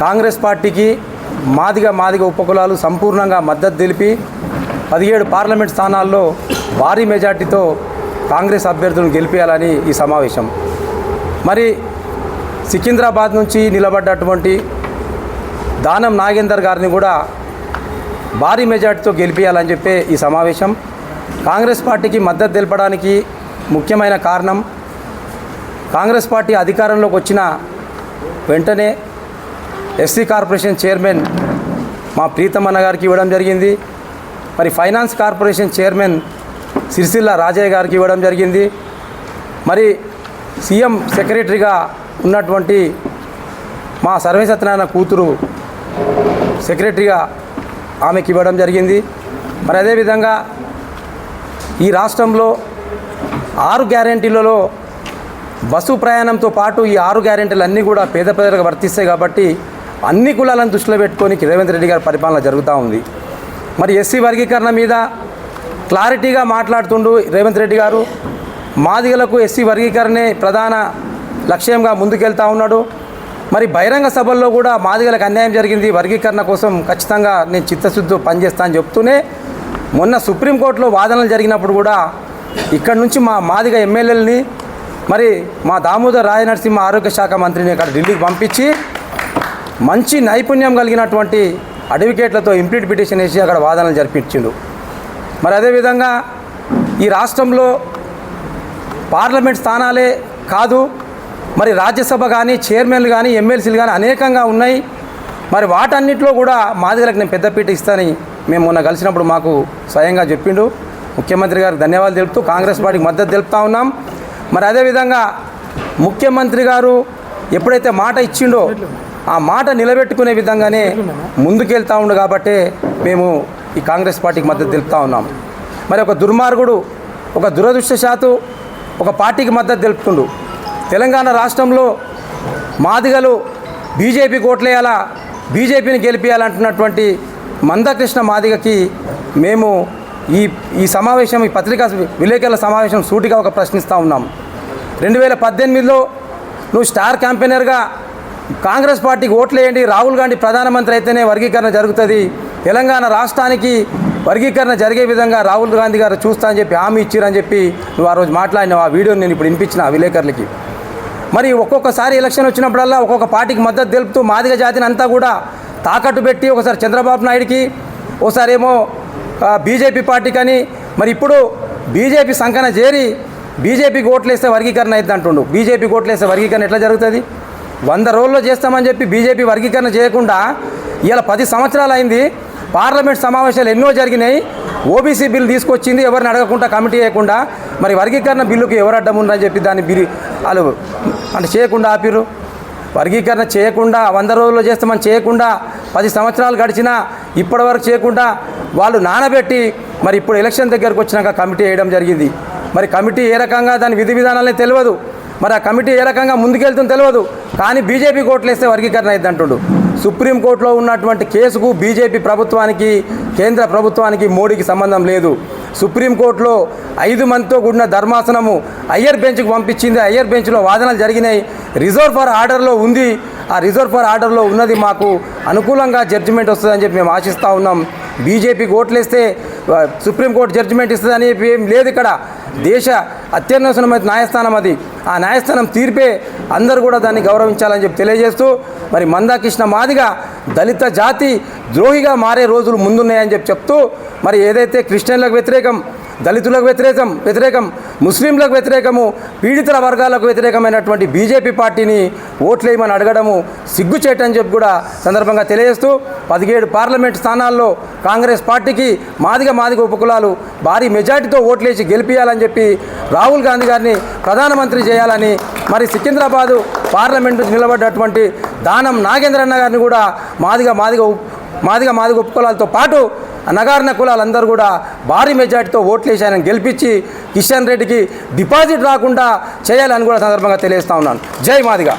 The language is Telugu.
కాంగ్రెస్ కాంగ్రెస్ పార్టీకి మాదిగ మాదిగ ఉపకులాలు సంపూర్ణంగా మద్దతు తెలిపి పదిహేడు పార్లమెంట్ స్థానాల్లో భారీ మెజార్టీతో కాంగ్రెస్ అభ్యర్థులను గెలిపేయాలని ఈ సమావేశం. మరి సికింద్రాబాద్ నుంచి నిలబడ్డటువంటి దానం నాగేందర్ గారిని కూడా భారీ మెజార్టీతో గెలిపేయాలని చెప్పే ఈ సమావేశం. కాంగ్రెస్ పార్టీకి మద్దతు తెలపడానికి ముఖ్యమైన కారణం కాంగ్రెస్ పార్టీ అధికారంలోకి వచ్చిన వెంటనే ఎస్సీ కార్పొరేషన్ చైర్మన్ మా ప్రీతమన్న గారికి ఇవ్వడం జరిగింది. మరి finance corporation chairman Sircilla Rajaiah గారికి ఇవ్వడం జరిగింది. మరి సీఎం సెక్రటరీగా ఉన్నటువంటి మా సర్వేసత్యనారాయణ కూతురు సెక్రటరీగా ఆమెకి ఇవ్వడం జరిగింది. మరి అదేవిధంగా ఈ రాష్ట్రంలో ఆరు గ్యారెంటీలలో బస్సు ప్రయాణంతో పాటు ఈ ఆరు గ్యారెంటీలు అన్నీ కూడా పేద ప్రజలకు వర్తిస్తాయి కాబట్టి అన్ని కులాలను దృష్టిలో పెట్టుకొని రేవంత్ రెడ్డి గారి పరిపాలన జరుగుతూ ఉంది. మరి ఎస్సీ వర్గీకరణ మీద క్లారిటీగా మాట్లాడుతుండు రేవంత్ రెడ్డి గారు. మాదిగలకు ఎస్సీ వర్గీకరణే ప్రధాన లక్ష్యంగా ముందుకెళ్తా ఉన్నాడు. మరి బహిరంగ సభల్లో కూడా మాదిగలకు అన్యాయం జరిగింది. వర్గీకరణ కోసం ఖచ్చితంగా నేను చిత్తశుద్ధితో పనిచేస్తా అని చెప్తూనే మొన్న సుప్రీంకోర్టులో వాదనలు జరిగినప్పుడు కూడా ఇక్కడ నుంచి మా మాదిగ ఎమ్మెల్యేలని మరి మా దామోదర్ రాయ నరసింహ ఆరోగ్య శాఖ మంత్రిని ఇక్కడ ఢిల్లీకి పంపించి మంచి నైపుణ్యం కలిగినటువంటి అడ్వకేట్లతో ఇంప్లీట్ పిటిషన్ వేసి అక్కడ వాదనలు జరిపించిండు. మరి అదేవిధంగా ఈ రాష్ట్రంలో పార్లమెంట్ స్థానాలే కాదు మరి రాజ్యసభ కానీ చైర్మన్లు కానీ ఎమ్మెల్సీలు కానీ అనేకంగా ఉన్నాయి. మరి వాటన్నిటిలో కూడా మాదిగలకు నేను పెద్దపీట ఇస్తానని మేము మొన్న కలిసినప్పుడు మాకు స్వయంగా చెప్పిండు. ముఖ్యమంత్రి గారికి ధన్యవాదాలు తెలుపుతూ కాంగ్రెస్ పార్టీకి మద్దతు తెలుపుతా ఉన్నాం. మరి అదేవిధంగా ముఖ్యమంత్రి గారు ఎప్పుడైతే మాట ఇచ్చిండో ఆ మాట నిలబెట్టుకునే విధంగానే ముందుకెళ్తా ఉండు కాబట్టే మేము ఈ కాంగ్రెస్ పార్టీకి మద్దతు తెలుపుతా ఉన్నాం. మరి ఒక దుర్మార్గుడు ఒక దురదృష్టశాతు ఒక పార్టీకి మద్దతు తెలుపుతుండు. తెలంగాణ రాష్ట్రంలో మాదిగలు బీజేపీకి ఓట్లేయాలా బీజేపీని గెలిపేయాలంటున్నటువంటి మందకృష్ణ మాదిగకి మేము ఈ ఈ సమావేశం ఈ పత్రికా విలేకరుల సమావేశం సూటిగా ఒక ప్రశ్నిస్తూ ఉన్నాం. రెండు వేల పద్దెనిమిదిలో నువ్వు స్టార్ క్యాంపెయినర్గా కాంగ్రెస్ పార్టీకి ఓట్లేయండి. రాహుల్ గాంధీ ప్రధానమంత్రి అయితేనే వర్గీకరణ జరుగుతుంది. తెలంగాణ రాష్ట్రానికి వర్గీకరణ జరిగే విధంగా రాహుల్ గాంధీ గారు చూస్తా అని చెప్పి హామీ ఇచ్చిరని చెప్పి నువ్వు ఆ రోజు మాట్లాడినావు. ఆ వీడియోని నేను ఇప్పుడు వినిపించిన ఆ విలేకరులకి. మరి ఒక్కొక్కసారి ఎలక్షన్ వచ్చినప్పుడల్లా ఒక్కొక్క పార్టీకి మద్దతు తెలుపుతూ మాదిగ జాతిని అంతా కూడా తాకట్టు పెట్టి ఒకసారి చంద్రబాబు నాయుడికి ఒకసారి ఏమో బీజేపీ పార్టీకి మరి ఇప్పుడు బీజేపీ సంకన చేరి బీజేపీకి ఓట్లేస్తే వర్గీకరణ అవుతుంది అంటుండు బీజేపీకి ఓట్లేస్తే వర్గీకరణ ఎట్లా జరుగుతుంది? వంద రోజుల్లో చేస్తామని చెప్పి బీజేపీ వర్గీకరణ చేయకుండా ఇలా పది సంవత్సరాలు అయింది. పార్లమెంట్ సమావేశాలు ఎన్నో జరిగినాయి. ఓబీసీ బిల్ తీసుకొచ్చింది. ఎవరిని అడగకుండా కమిటీ చేయకుండా మరి వర్గీకరణ బిల్లుకి ఎవరు అడ్డం ఉందని చెప్పి దాన్ని బిల్లు వాళ్ళు అంటే చేయకుండా ఆపిరు వర్గీకరణ చేయకుండా వంద రోజుల్లో చేస్తామని చేయకుండా పది సంవత్సరాలు గడిచినా ఇప్పటివరకు చేయకుండా వాళ్ళు నానబెట్టి మరి ఇప్పుడు ఎలక్షన్ దగ్గరకు వచ్చినాక కమిటీ వేయడం జరిగింది. మరి కమిటీ ఏ రకంగా దాని విధి విధానాలే తెలియదు. మరి ఆ కమిటీ ఏ రకంగా ముందుకెళ్తుందో తెలియదు కానీ బీజేపీ కోట్లేస్తే వేస్తే వర్గీకరణ అయింది అంటుడు సుప్రీంకోర్టులో ఉన్నటువంటి కేసుకు బీజేపీ ప్రభుత్వానికి కేంద్ర ప్రభుత్వానికి మోడీకి సంబంధం లేదు. సుప్రీంకోర్టులో ఐదు మందితో కూడిన ధర్మాసనము అయ్యర్ బెంచ్కి పంపించింది. అయ్యర్ బెంచ్లో వాదనలు జరిగినాయి. రిజర్వ్ ఫర్ ఆర్డర్లో ఉంది. ఆ రిజర్వ్ ఫర్ ఆర్డర్లో ఉన్నది మాకు అనుకూలంగా జడ్జిమెంట్ వస్తుందని చెప్పి మేము ఆశిస్తూ ఉన్నాం. బీజేపీకి ఓట్లేస్తే సుప్రీంకోర్టు జడ్జిమెంట్ ఇస్తుందని చెప్పి ఏం లేదు ఇక్కడ. దేశ అత్యున్నతమైన న్యాయస్థానం అది. ఆ న్యాయస్థానం తీర్పే అందరూ కూడా దాన్ని గౌరవించాలని చెప్పి తెలియజేస్తూ మరి మందాకృష్ణ మాదిగా దళిత జాతి ద్రోహిగా మారే రోజులు ముందున్నాయని చెప్పి చెప్తూ మరి ఏదైతే క్రిస్టియన్లకు వ్యతిరేకం దళితులకు వ్యతిరేకం వ్యతిరేకం ముస్లింలకు వ్యతిరేకము పీడితుల వర్గాలకు వ్యతిరేకమైనటువంటి బీజేపీ పార్టీని ఓట్లేయమని అడగడము సిగ్గుచేటని చెప్పి కూడా సందర్భంగా తెలియజేస్తూ పదిహేడు పార్లమెంట్ స్థానాల్లో కాంగ్రెస్ పార్టీకి మాదిగ మాదిగ ఉపకులాలు భారీ మెజార్టీతో ఓట్లేసి గెలిపించాలని చెప్పి రాహుల్ గాంధీ గారిని ప్రధానమంత్రి చేయాలని మరి సికింద్రాబాదు పార్లమెంటు నిలబడ్డటువంటి దానం నాగేంద్రన్న గారిని కూడా మాదిగ మాదిగ మాదిగ మాదిగ ఉపకులాలతో పాటు నగారిన కులాలందరూ కూడా భారీ మెజార్టీతో ఓట్లేసి ఆయన గెలిపించి కిషన్ రెడ్డికి డిపాజిట్ రాకుండా చేయాలని కూడా సందర్భంగా తెలియజేస్తా ఉన్నాను. జై మాదిగా.